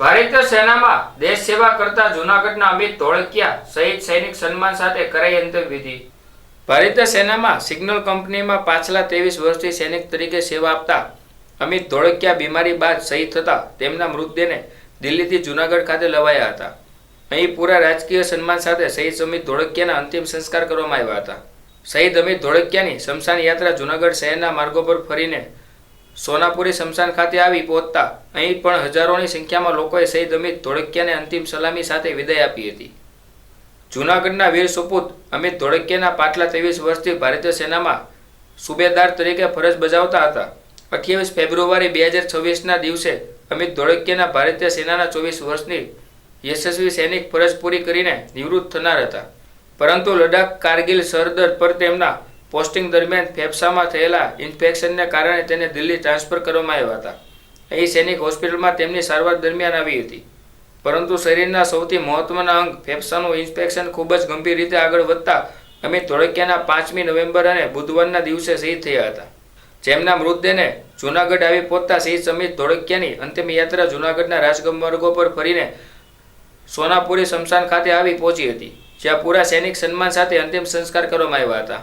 ભારતીય સેનામાં દેશ સેવા કરતા જૂનાગઢના અમિત ધોળકિયા શહીદ સૈનિક સન્માન સાથે કરાઈ અંતિમવિધિ ભારતીય સેનામાં સિગ્નલ કંપનીમાં પાછલા ત્રેવીસ વર્ષથી સૈનિક તરીકે સેવા આપતા અમિત ધોળકિયા બીમારી બાદ શહીદ થતા તેમના મૃતદેહને દિલ્હીથી જૂનાગઢ ખાતે લવાયા હતા. અહીં પૂરા રાજકીય સન્માન સાથે શહીદ અમિત ધોળકિયાના અંતિમ સંસ્કાર કરવામાં આવ્યા હતા. શહીદ અમિત ધોળકિયાની શમશાન યાત્રા જૂનાગઢ શહેરના માર્ગો પર ફરીને સોનાપુરી શમશાન ખાતે આવી પહોંચતા અહીં પણ હજારોની સંખ્યામાં લોકોએ શહીદ અમિત ધોળકિયાને અંતિમ સલામી સાથે વિદાય આપી હતી. જૂનાગઢના વીર સુપુત અમિત ધોળકિયાના પાછલા ત્રેવીસ વર્ષથી ભારતીય સેનામાં સુબેદાર તરીકે ફરજ બજાવતા હતા. અઠ્યાવીસ ફેબ્રુઆરી બે હજાર છવ્વીસના દિવસે અમિત ધોળકિયાના ભારતીય સેનાના ચોવીસ વર્ષની યશસ્વી સૈનિક ફરજ પૂરી કરીને નિવૃત્ત થનાર હતા. પરંતુ લડાખ કારગિલ સરહદ પર તેમના પોસ્ટિંગ દરમિયાન ફેફસામાં થયેલા ઇન્ફેક્શનને કારણે તેને દિલ્હી ટ્રાન્સફર કરવામાં આવ્યા હતા. અહીં સૈનિક હોસ્પિટલમાં તેમની સારવાર દરમિયાન આવી હતી. પરંતુ શરીરના સૌથી મહત્વના અંગ ફેફસાનું ઇન્ફેક્શન ખૂબ જ ગંભીર રીતે આગળ વધતા અમિત ધોળકિયાના પાંચમી નવેમ્બર અને બુધવારના દિવસે શહીદ થયા હતા. જેમના મૃતદેહને જૂનાગઢ આવી પહોંચતા શહીદ સમિત ધોળકિયાની અંતિમ યાત્રા જૂનાગઢના રાજગમ માર્ગો પર ફરીને સોનાપુરી શમશાન ખાતે આવી પહોંચી હતી, જ્યાં પૂરા સૈનિક સન્માન સાથે અંતિમ સંસ્કાર કરવામાં આવ્યા હતા.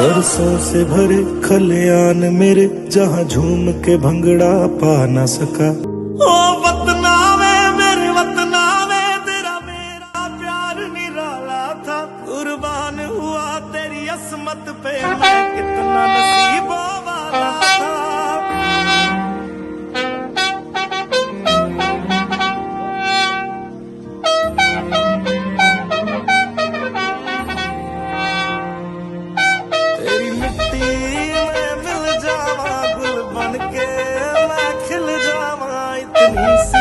सरसों से भरे खलियान मेरे जहाँ झूम के भंगड़ा पा न सका ओ delícia.